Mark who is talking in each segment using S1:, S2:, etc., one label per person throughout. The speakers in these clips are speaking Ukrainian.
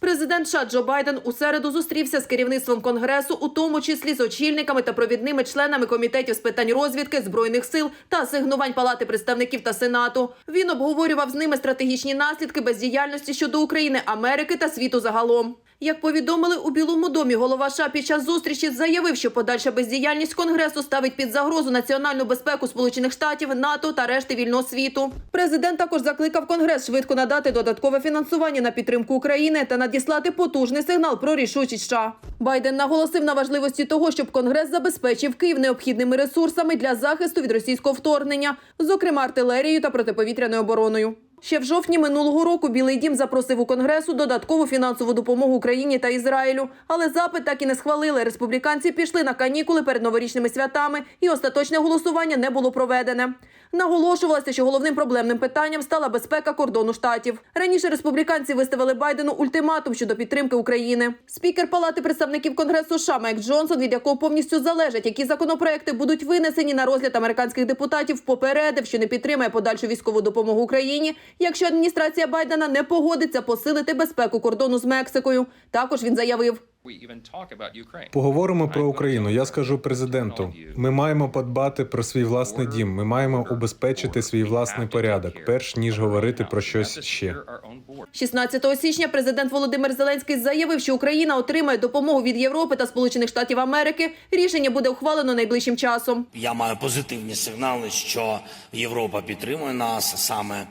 S1: Президент США Джо Байден у середу зустрівся з керівництвом конгресу, у тому числі з очільниками та провідними членами комітетів з питань розвідки, збройних сил та асигнувань Палати представників та Сенату. Він обговорював з ними стратегічні наслідки бездіяльності щодо України, Америки та світу загалом. Як повідомили у Білому домі, голова США під час зустрічі заявив, що подальша бездіяльність конгресу ставить під загрозу національну безпеку Сполучених Штатів, НАТО та решти вільного світу. Президент також закликав конгрес швидко надати додаткове фінансування на підтримку України та надіслати потужний сигнал про рішучість США. Байден наголосив на важливості того, щоб конгрес забезпечив Київ необхідними ресурсами для захисту від російського вторгнення, зокрема артилерією та протиповітряною обороною. Ще в жовтні минулого року Білий Дім запросив у Конгресу додаткову фінансову допомогу Україні та Ізраїлю. Але запит так і не схвалили. Республіканці пішли на канікули перед новорічними святами, і остаточне голосування не було проведене. Наголошувалося, що головним проблемним питанням стала безпека кордону штатів. Раніше республіканці виставили Байдену ультиматум щодо підтримки України. Спікер Палати представників Конгресу США Майк Джонсон, від якого повністю залежать, які законопроекти будуть винесені на розгляд американських депутатів, попередив, що не підтримає подальшу військову допомогу Україні, якщо адміністрація Байдена не погодиться посилити безпеку кордону з Мексикою. Також він заявив.
S2: Поговоримо про Україну. Я скажу президенту. Ми маємо подбати про свій власний дім. Ми маємо убезпечити свій власний порядок, перш ніж говорити про щось ще.
S1: 16 січня президент Володимир Зеленський заявив, що Україна отримає допомогу від Європи та Сполучених Штатів Америки. Рішення буде ухвалено найближчим часом.
S3: Я маю позитивні сигнали, що Європа підтримує нас саме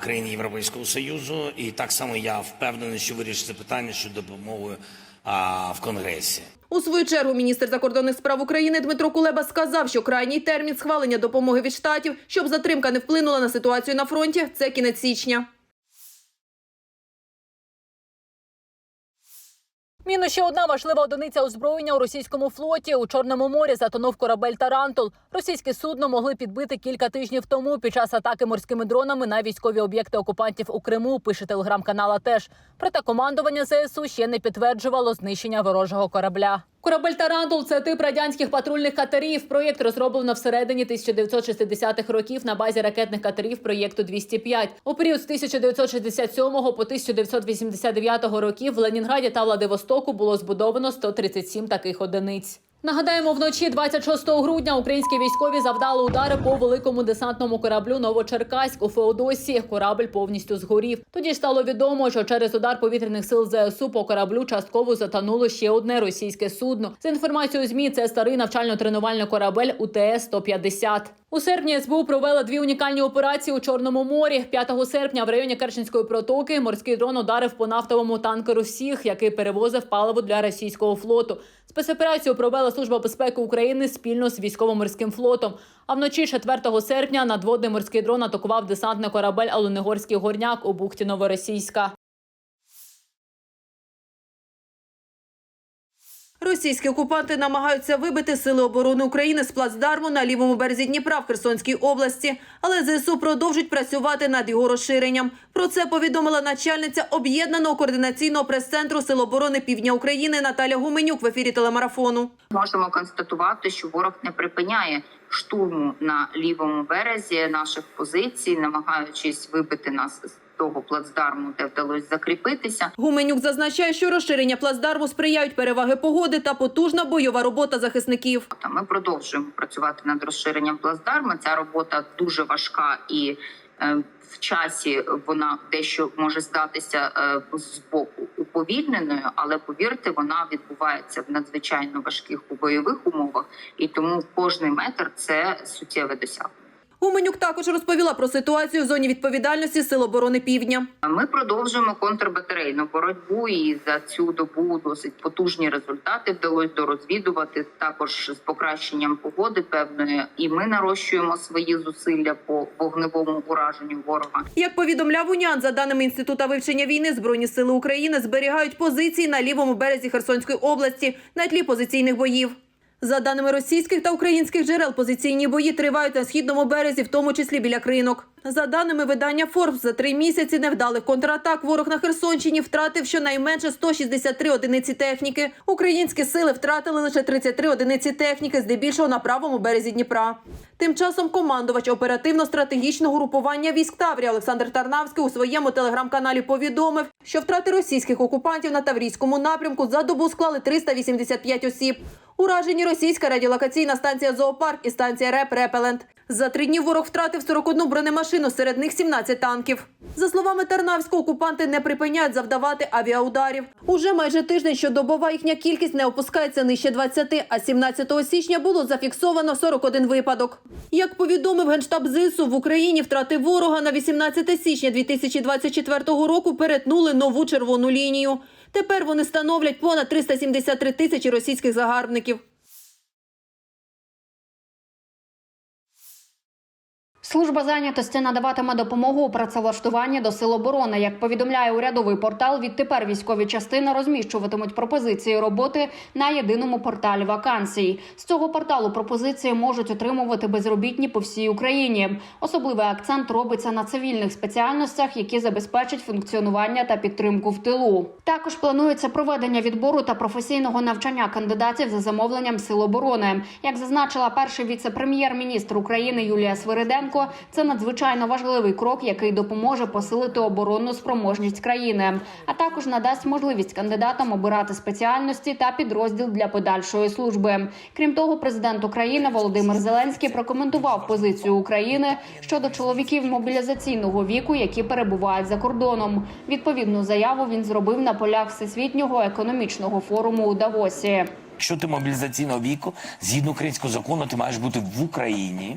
S3: країни Європейського Союзу, і так само я впевнений, що вирішиться питання щодо допомоги а, в Конгресі.
S1: У свою чергу міністр закордонних справ України Дмитро Кулеба сказав, що крайній термін схвалення допомоги від штатів, щоб затримка не вплинула на ситуацію на фронті, це кінець січня.
S4: Мінус ще одна важлива одиниця озброєння у російському флоті у Чорному морі затонув корабель Тарантул. Російське судно могли підбити кілька тижнів тому під час атаки морськими дронами на військові об'єкти окупантів у Криму. Пише телеграм-канала. Теж проте командування ЗСУ ще не підтверджувало знищення ворожого корабля. Корабель Тарантул це тип радянських патрульних катерів. Проєкт розроблено всередині 1960-х років на базі ракетних катерів проєкту 205. У період з 1967 по 1989 років в Ленінграді та Владивостоку було збудовано 137 таких одиниць. Нагадаємо, вночі 26 грудня українські військові завдали удари по великому десантному кораблю Новочеркаськ у Феодосії. Корабль повністю згорів. Тоді ж стало відомо, що через удар повітряних сил ЗСУ по кораблю частково затонуло ще одне російське судно. За інформацією змі, це старий навчально-тренувальний корабель УТС 150 у серпні СБУ провела дві унікальні операції у Чорному морі. 5 серпня в районі Керченської протоки морський дрон ударив по нафтовому танкеру «Сіг», який перевозив паливо для російського флоту. Спецоперацію провела Служба безпеки України спільно з військово-морським флотом. А вночі 4 серпня надводний морський дрон атакував десантний корабель Оленегорський горняк у бухті Новоросійська.
S1: Російські окупанти намагаються вибити сили оборони України з плацдарму на лівому березі Дніпра в Херсонській області, але ЗСУ продовжують працювати над його розширенням. Про це повідомила начальниця об'єднаного координаційного прес-центру Сил оборони Півдня України Наталя Гуменюк в ефірі телемарафону.
S5: можемо констатувати, що ворог не припиняє штурму на лівому березі наших позицій, намагаючись вибити нас з того плацдарму, де вдалося закріпитися.
S1: Гуменюк зазначає, що розширення плацдарму сприяють переваги погоди та потужна бойова робота захисників.
S5: Та ми продовжуємо працювати над розширенням плацдарму. Ця робота дуже важка і е, в часі вона дещо може здатися е, з боку уповільненою, але повірте, вона відбувається в надзвичайно важких бойових умовах, і тому кожний метр це суттєве досягнення.
S1: Гуменюк також розповіла про ситуацію в зоні відповідальності Сил оборони Півдня.
S5: Ми продовжуємо контрбатарейну боротьбу, і за цю добу досить потужні результати вдалося дорозвідувати. Також з покращенням погоди певної, і ми нарощуємо свої зусилля по вогневому ураженню ворога.
S1: Як повідомляв УНІАН, за даними інституту вивчення війни, збройні сили України зберігають позиції на лівому березі Херсонської області на тлі позиційних боїв. За даними російських та українських джерел, позиційні бої тривають на східному березі, в тому числі біля кринок. За даними видання Forbes, за три місяці невдалих контратак ворог на Херсонщині втратив щонайменше 163 одиниці техніки. Українські сили втратили лише 33 одиниці техніки, здебільшого на правому березі Дніпра. Тим часом командувач оперативно-стратегічного групування військ Таврія Олександр Тарнавський у своєму телеграм-каналі повідомив, що втрати російських окупантів на Таврійському напрямку за добу склали 385 осіб. Уражені російська радіолокаційна станція Зоопарк і станція РЕП Репелент. За три дні ворог втратив 41 бронемашину, серед них 17 танків. За словами Тарнавського, окупанти не припиняють завдавати авіаударів. Уже майже тиждень щодобова їхня кількість не опускається нижче 20, а 17 січня було зафіксовано 41 випадок. Як повідомив генштаб ЗСУ, в Україні втрати ворога на 18 січня 2024 року перетнули нову червону лінію. Тепер вони становлять понад 373 тисячі російських загарбників.
S6: Служба зайнятості надаватиме допомогу у працевлаштуванні до сил оборони. Як повідомляє урядовий портал, відтепер військові частини розміщуватимуть пропозиції роботи на єдиному порталі вакансій. З цього порталу пропозиції можуть отримувати безробітні по всій Україні. Особливий акцент робиться на цивільних спеціальностях, які забезпечать функціонування та підтримку в тилу. Також планується проведення відбору та професійного навчання кандидатів за замовленням сил оборони. Як зазначила перший віце-прем'єр-міністр України Юлія Свириденко, це надзвичайно важливий крок, який допоможе посилити оборонну спроможність країни, а також надасть можливість кандидатам обирати спеціальності та підрозділ для подальшої служби. Крім того, президент України Володимир Зеленський прокоментував позицію України щодо чоловіків мобілізаційного віку, які перебувають за кордоном. Відповідну заяву він зробив на полях всесвітнього економічного форуму у Давосі.
S3: Якщо ти мобілізаційного віку, згідно українського закону, ти маєш бути в Україні.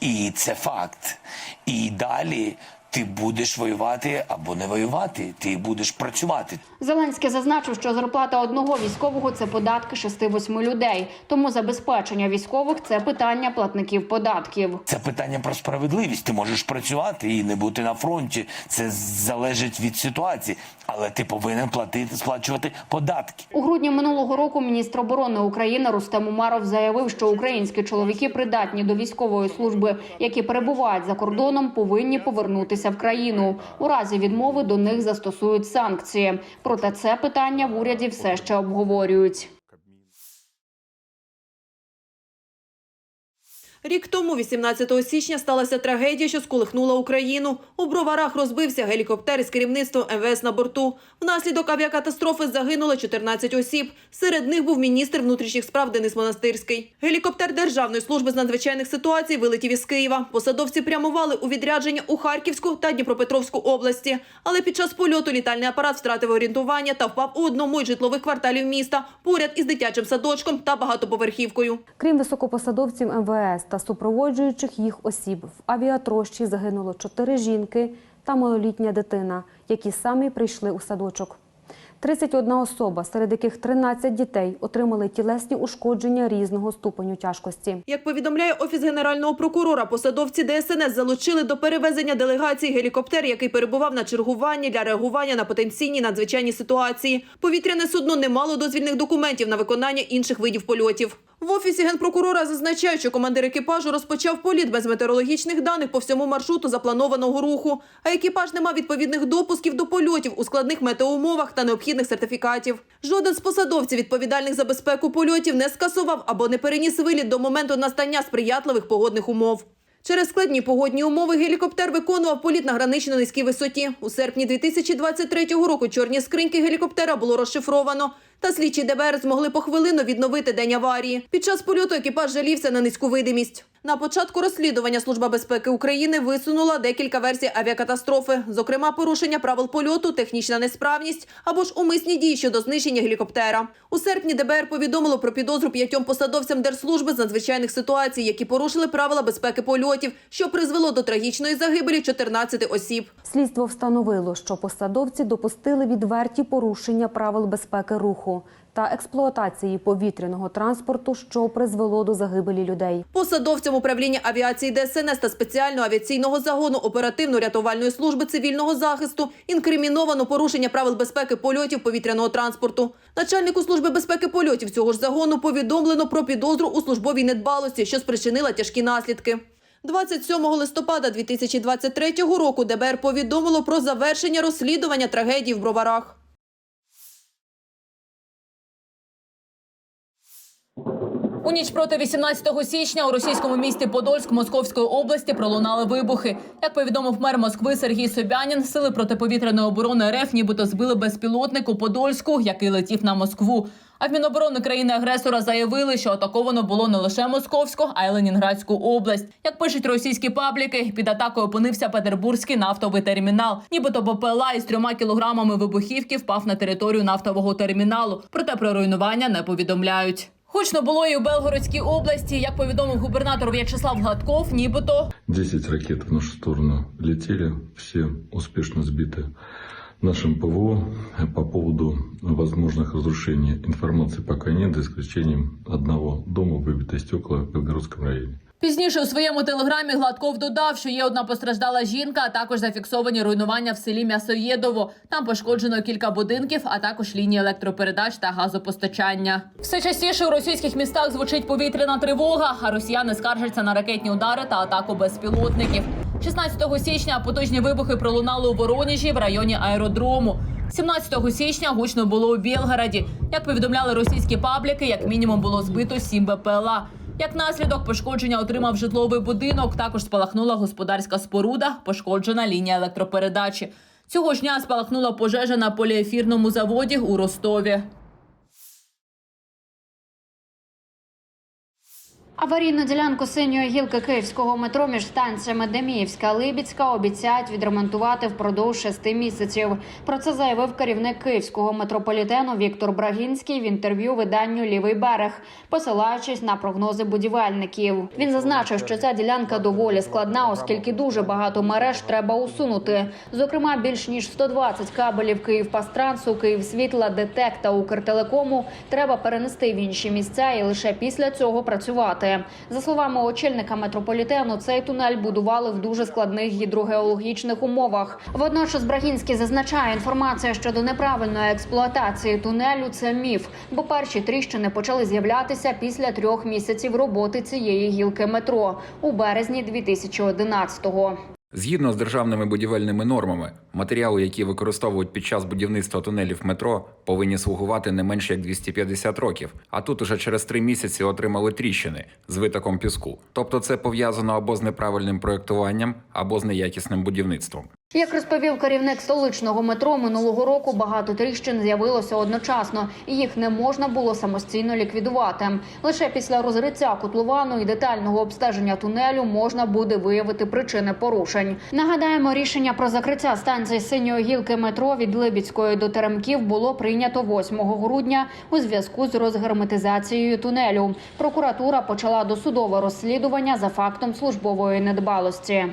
S3: І це факт. І далі ти будеш воювати або не воювати, ти будеш працювати.
S6: Зеленський зазначив, що зарплата одного військового це податки 6-8 людей. Тому забезпечення військових це питання платників податків.
S3: Це питання про справедливість. Ти можеш працювати і не бути на фронті. Це залежить від ситуації, але ти повинен платити, сплачувати податки.
S6: У грудні минулого року міністр оборони України Рустем Умаров заявив, що українські чоловіки придатні до військової служби, які перебувають за кордоном, повинні повернутися в країну. У разі відмови до них застосують санкції. Проте це питання в уряді все ще обговорюють.
S1: Рік тому, 18 січня, сталася трагедія, що сколихнула Україну. У броварах розбився гелікоптер із керівництвом МВС на борту. Внаслідок авіакатастрофи загинуло 14 осіб. Серед них був міністр внутрішніх справ Денис Монастирський. Гелікоптер Державної служби з надзвичайних ситуацій вилетів із Києва. Посадовці прямували у відрядження у Харківську та Дніпропетровську області. Але під час польоту літальний апарат втратив орієнтування та впав у одному із житлових кварталів міста поряд із дитячим садочком та багатоповерхівкою.
S7: Крім високопосадовців МВС та супроводжуючих їх осіб, в авіатрощі загинуло чотири жінки та малолітня дитина, які самі прийшли у садочок. 31 особа, серед яких 13 дітей, отримали тілесні ушкодження різного ступеню тяжкості.
S1: Як повідомляє офіс генерального прокурора, посадовці ДСНС залучили до перевезення делегації гелікоптер, який перебував на чергуванні для реагування на потенційні надзвичайні ситуації. Повітряне судно не мало дозвільних документів на виконання інших видів польотів. В офісі генпрокурора зазначають, що командир екіпажу розпочав політ без метеорологічних даних по всьому маршруту запланованого руху. А екіпаж не мав відповідних допусків до польотів у складних метеоумовах та необхідних сертифікатів. Жоден з посадовців, відповідальних за безпеку польотів, не скасував або не переніс виліт до моменту настання сприятливих погодних умов. Через складні погодні умови гелікоптер виконував політ на гранично низькій висоті. У серпні 2023 року чорні скриньки гелікоптера було розшифровано. Та слідчі ДБР змогли похвилинно відновити день аварії. Під час польоту екіпаж жалівся на низьку видимість. На початку розслідування Служба безпеки України висунула декілька версій авіакатастрофи, зокрема порушення правил польоту, технічна несправність або ж умисні дії щодо знищення гелікоптера. У серпні ДБР повідомило про підозру п'ятьом посадовцям Держслужби з надзвичайних ситуацій, які порушили правила безпеки польотів, що призвело до трагічної загибелі 14 осіб.
S7: Слідство встановило, що посадовці допустили відверті порушення правил безпеки руху та експлуатації повітряного транспорту, що призвело до загибелі людей.
S1: Посадовцям управління авіації ДСНС та спеціального авіаційного загону оперативно-рятувальної служби цивільного захисту інкриміновано порушення правил безпеки польотів повітряного транспорту. Начальнику служби безпеки польотів цього ж загону повідомлено про підозру у службовій недбалості, що спричинила тяжкі наслідки. 27 листопада 2023 року ДБР повідомило про завершення розслідування трагедії в Броварах.
S4: У ніч проти 18 січня у російському місті Подольськ Московської області пролунали вибухи. Як повідомив мер Москви Сергій Собянін, сили протиповітряної оборони РФ нібито збили безпілотник у Подольську, який летів на Москву. А в Міноборони країни-агресора заявили, що атаковано було не лише Московську, а й Ленінградську область. Як пишуть російські пабліки, під атакою опинився Петербурзький нафтовий термінал. Нібито БПЛА із трьома кілограмами вибухівки впав на територію нафтового терміналу. Проте про руйнування не повідомляють. Гучно було і у Белгородській області. Як повідомив губернатор В'ячеслав Гладков, нібито
S8: 10 ракет в нашу сторону летели, все успешно сбиты нашим ПВО. По поводу возможных разрушений информации пока нет, за исключением одного дома, выбитые стекла в Белгородском районе.
S4: Пізніше у своєму телеграмі Гладков додав, що є одна постраждала жінка, а також зафіксовані руйнування в селі М'ясоєдово. Там пошкоджено кілька будинків, а також лінії електропередач та газопостачання. Все частіше у російських містах звучить повітряна тривога, а росіяни скаржаться на ракетні удари та атаку безпілотників. 16 січня потужні вибухи пролунали у Вороніжі в районі аеродрому. 17 січня гучно було у Білгороді. Як повідомляли російські пабліки, як мінімум було збито 7 БПЛА. Як наслідок пошкодження отримав житловий будинок. Також спалахнула господарська споруда, пошкоджена лінія електропередачі. Цього ж дня спалахнула пожежа на поліефірному заводі у Ростові.
S6: Аварійну ділянку синьої гілки київського метро між станціями Деміївська Либідська обіцяють відремонтувати впродовж шести місяців. Про це заявив керівник київського метрополітену Віктор Брагінський в інтерв'ю виданню Лівий берег, посилаючись на прогнози будівельників. Він зазначив, що ця ділянка доволі складна, оскільки дуже багато мереж треба усунути. Зокрема, більш ніж 120 кабелів Київпастрансу, Київсвітла, ДТЕК та Укртелекому треба перенести в інші місця і лише після цього працювати. За словами очільника метрополітену, цей тунель будували в дуже складних гідрогеологічних умовах. Водночас Брагінський зазначає, інформація щодо неправильної експлуатації тунелю це міф, бо перші тріщини почали з'являтися після трьох місяців роботи цієї гілки метро у березні 2011-го.
S9: Згідно з державними будівельними нормами, матеріали, які використовують під час будівництва тунелів метро, повинні слугувати не менше як 250 років. А тут уже через три місяці отримали тріщини з витоком піску. Тобто це пов'язано або з неправильним проєктуванням, або з неякісним будівництвом.
S6: Як розповів керівник столичного метро, минулого року багато тріщин з'явилося одночасно, і їх не можна було самостійно ліквідувати. Лише після розриття котловану і детального обстеження тунелю можна буде виявити причини порушень. Нагадаємо, рішення про закриття станції синьої гілки метро від Либідської до Теремків було прийнято 8 грудня у зв'язку з розгерметизацією тунелю. Прокуратура почала досудове розслідування за фактом службової недбалості.